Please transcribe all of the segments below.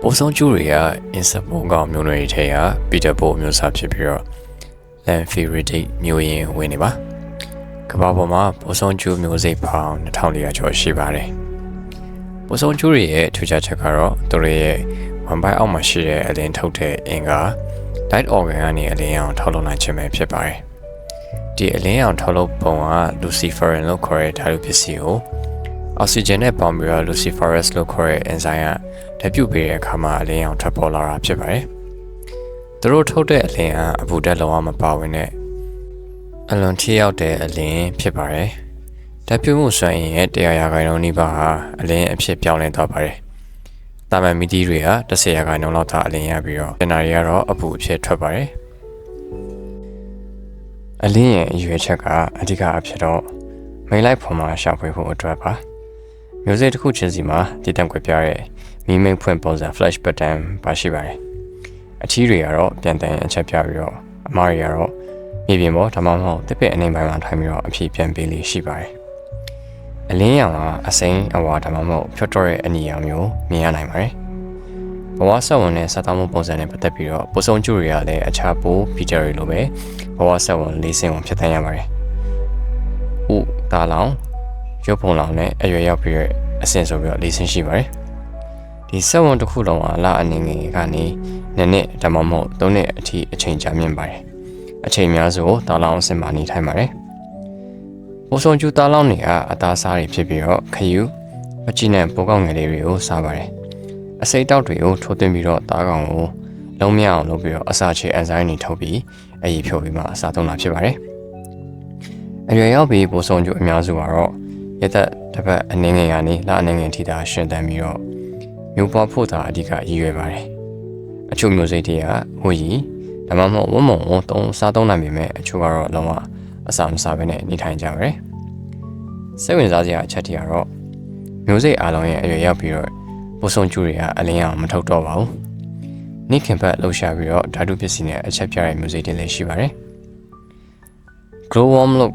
ပိုးဆုံးကျူးတွေကအင်ဆပ်ဘုံကောင်မျိုးနွယ်တွေထဲကပီတာဘိုမျိုးစားဖြစ်ပြီးတော့လန်ဖီရီဒိတ်မျိုးရင်းဝင်နေပါကမ္ဘာပေါ်မှာပိုးဆုံးကျူးမျိုးစိတ်ပေါင်း2400ကျော်ရှိပါတယ်ပိုးဆုံးကျူးတွေရဲ့ထူးခြားချက်ကတော့သူတို့ရဲ့ဝန်ပိုက်အောက်မှာရှိတဲ့အလင်းထုတ်တဲ့အင်္ဂါ light organ ကနေအလင်းအောင်ထုတ်လုပ်နိုင်ခြင်းပဲဖြစ်ပါတယ်ဒီအလင်းအောင်ထုတ်လုပ်ပုံက luciferin လို့ခေါ်တဲ့ဓာတ်ပစ္စည်းကို အောက်ဆီဂျင်နဲ့ပေါင်းပြီးတော့ luciferase လို့ခေါ်တဲ့ enzyme ကဓာတ်ပြုတ်ပေးတဲ့အခါမှာအလင်းအောင်ထွက်ပေါ်လာတာဖြစ်ပါတယ်။သူတို့ထုတ်တဲ့အလင်းကအဘူဓာတ်လုံးဝမပါဝင်တဲ့အလွန်ထိရောက်တဲ့အလင်းဖြစ်ပါတယ်။ဓာတ်ပြုတ်မှုစွမ်းအင်ရဲ့တရားရာခိုင်နှုန်းနီးပါးဟာအလင်းအဖြစ်ပြောင်းလဲသွားပါတယ်။တာမန်မီဒီတွေက10ရာခိုင်နှုန်းလောက်သာအလင်းရပြီးတော့ကျန်တာတွေကတော့အပူအဖြစ်ထွက်ပါတယ်။အလင်းရဲ့အရွယ်ချက်ကအဓိကအဖြစ်တော့မိလိုက်ဖော်မှာရှာဖွေဖို့အတွက်ပါ။ မျိုးစိတ်တစ်ခုချင်းစီမှာတည်တံ့ခွဲပြတဲ့မီးမိတ်ဖွင့်ပုံစံ flash button ပါရှိပါတယ်။အချီးတွေကတော့ပြန်တန်အချက်ပြပြီးတော့အမားတွေကတော့မြေပြင်ပေါ်ဒါမှမဟုတ်တစ်ပစ်အနေပိုင်းမှာထိုင်ပြီးတော့အဖြည့်ပြန်ပေးလေးရှိပါတယ်။အလင်းရောင်ကအစိမ်းအဝါဒါမှမဟုတ်ဖြတ်တော့တဲ့အနီရောင်မျိုးမြင်ရနိုင်ပါတယ်။ဘဝဆက်ဝင်တဲ့စတောင်းမှုပုံစံနဲ့ပတ်သက်ပြီးတော့ပိုဆုံးကျူတွေကလည်းအခြားပို feature တွေလိုပဲဘဝဆက်ဝင်လေးစင်ဝင်ဖြတ်သန်းရပါတယ်။ဥတာလောင် ရုပ်ပုံလောင်နဲ့အရွယ်ရောက်ပြီးတော့အဆင့်ဆိုပြီးတော့လေးစင်ရှိပါတယ်။ဒီစက်ဝန်တစ်ခုလုံးဟာလအနေငယ်ကနေနှစ်နှစ်ဒါမှမဟုတ်သုံးနှစ်အထိအချိန်ကြာမြင့်ပါတယ်အချိန်များစုကိုတာလောင်အစင်မှာနေထိုင်ပါတယ်ပိုးဆုံကျူတာလောင်တွေကအသားစားတွေဖြစ်ပြီးတော့ခယူအကြည့်နဲ့ပိုးကောင်းငယ်လေးတွေကိုစားပါတယ်အစိတ်တောက်တွေကိုထိုးသွင်းပြီးတော့တားကောင်ကိုလုံးမြအောင်လုပ်ပြီးတော့အစာချေအန်ဇိုင်းတွေထုတ်ပြီးအရေးဖြုတ်ပြီးမှအစာသုံးတာဖြစ်ပါတယ်အရွယ်ရောက်ပြီးပိုးဆုံကျူအများစုကတော့ ရသက်တစ်ပတ်အနေငယ်ကနေလအနေငယ်ထိတာရှင်တန်ပြီးတော့မျိုးပွားဖို့သာအဓိကရည်ရွယ်ပါတယ်။အချို့မျိုးစိတ်တွေကဟိုကြီးဒါမှမဟုတ်ဝမုံကိုတုံးစားသုံးနိုင်ပေမဲ့အချို့ကတော့လုံးဝအစာမစားဘဲနဲ့နေထိုင်ကြပါတယ်။စိတ်ဝင်စားစရာအချက်တွေကတော့မျိုးစိတ်အားလုံးရဲ့အရွယ်ရောက်ပြီးတော့ပိုဆုံကျူတွေကအလင်းအောင်မထုတ်တော့ပါဘူး။နိခင်ဘက်လှုပ်ရှားပြီးတော့ဓာတုပစ္စည်းနဲ့အချက်ပြတဲ့မျိုးစိတ်တွေလည်းရှိပါတယ်။ glow worm လို့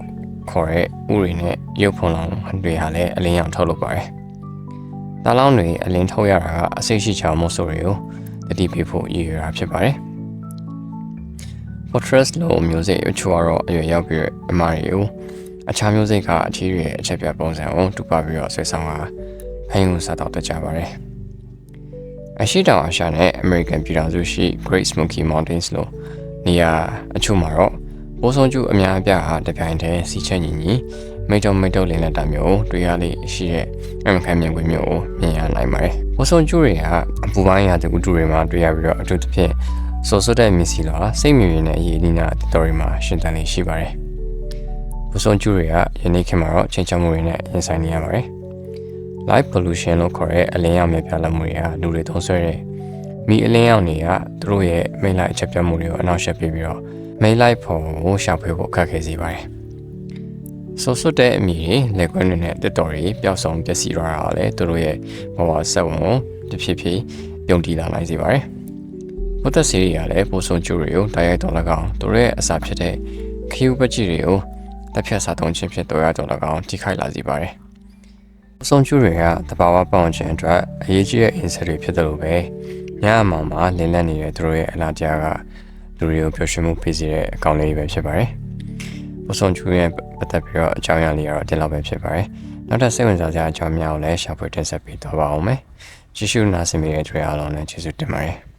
ခေါ်တဲ့ဥတွေနဲ့ရုပ်ဖုံလောင်တွေဟာလည်းအလင်းအောင်ထုတ်လုပ်ပါတယ်။တာလောင်းတွေအလင်းထုတ်ရတာကအစိတ်ရှိချောင်မို့ဆိုတွေကိုတတိပေးဖို့ရည်ရွယ်တာဖြစ်ပါတယ်။ Fortress လို့မျိုးစိတ်အချို့ကတော့အရွယ်ရောက်ပြီးအမားတွေကိုအခြားမျိုးစိတ်ကအချီးတွေအချက်ပြပုံစံကိုတူပါပြီးတော့ဆွဲဆောင်တာဖန်ယူစားတော့တတ်ကြပါတယ်။အရှိတောင်အာရှနဲ့ American ပြည်ထောင်စုရှိ Great Smoky Mountains လို့နေရာအချို့မှာတော့ ပိုးဆုံးကျအများအပြားဟာတပြိုင်တည်းစီချက်ညီညီမိတ်တုံမိတ်တုံလင်းလက်တာမျိုးတွေ့ရလေရှိတဲ့အမခံမြင်ကွင်းမျိုးကိုမြင်ရနိုင်ပါတယ်။ပိုးဆုံးကျတွေကအပူပိုင်းရာတကူတူတွေမှာတွေ့ရပြီးတော့အထူးသဖြင့်စောစွတ်တဲ့မီစီလာစိတ်မြင်နဲ့အရေးအနီးနာတော်တွေမှာရှင်းတန်လေးရှိပါတယ်။ပိုးဆုံးကျတွေကယနေ့ခေတ်မှာတော့ချိန်ချမှုတွေနဲ့ရင်ဆိုင်နေရပါတယ်။ light pollution လို့ခေါ်တဲ့အလင်းရောင်မြပြလက်မှုတွေကလူတွေသုံးဆွဲတဲ့မိအလင်းရောင်တွေကသူတို့ရဲ့မိတ်လိုက်အချက်ပြတ်မှုတွေကိုအနောက်ရှက်ပြီးပြီးတော့ မိတ်လိုက်ပုံကိုရှာဖွေဖို့အခက်ခဲစေပါတယ်။ဆောဆွတ်တဲ့အမိတွေလက်ကွန်းတွေနဲ့တက်တော်တွေပျောက်ဆုံးပျက်စီးသွားတာလည်းသူတို့ရဲ့ဘဝဆက်ဝင်ကိုတဖြည်းဖြည်းပြုံတီလာနိုင်စေပါတယ်။ဘုဒ္ဓဆေးတွေကလည်းပိုဆုံကျိုးတွေကိုတိုက်ရိုက်တော်၎င်းသူတို့ရဲ့အစာဖြစ်တဲ့ခယူပကြီးတွေကိုတက်ဖြတ်စားသုံးခြင်းဖြင့်တော်ရတော်၎င်းထိခိုက်လာစေပါတယ်။ပိုဆုံကျိုးတွေကတဘာဝပေါင်းခြင်းအတွက်အရေးကြီးတဲ့အင်ဆာတွေဖြစ်တယ်လို့ပဲညအမောင်မှာလင်းလက်နေတဲ့သူတို့ရဲ့အလားတရားက လူတွေကိုပျော်ရွှင်မှုပေးစေတဲ့အကောင့်လေးပဲဖြစ်ပါတယ်။ပိုဆုံကျိုးရဲ့ပတ်သက်ပြီးတော့အကြောင်းအရာလေးကတော့ဒီလောက်ပဲဖြစ်ပါတယ်။နောက်ထပ်စိတ်ဝင်စားစရာအကြောင်းများကိုလည်းရှာဖွေတင်ဆက်ပေးတော့ပါအောင်မယ်။ကြည့်ရှုနားဆင်ပေးတဲ့ကြွေအားလုံးလည်းကျေးဇူးတင်ပါတယ်။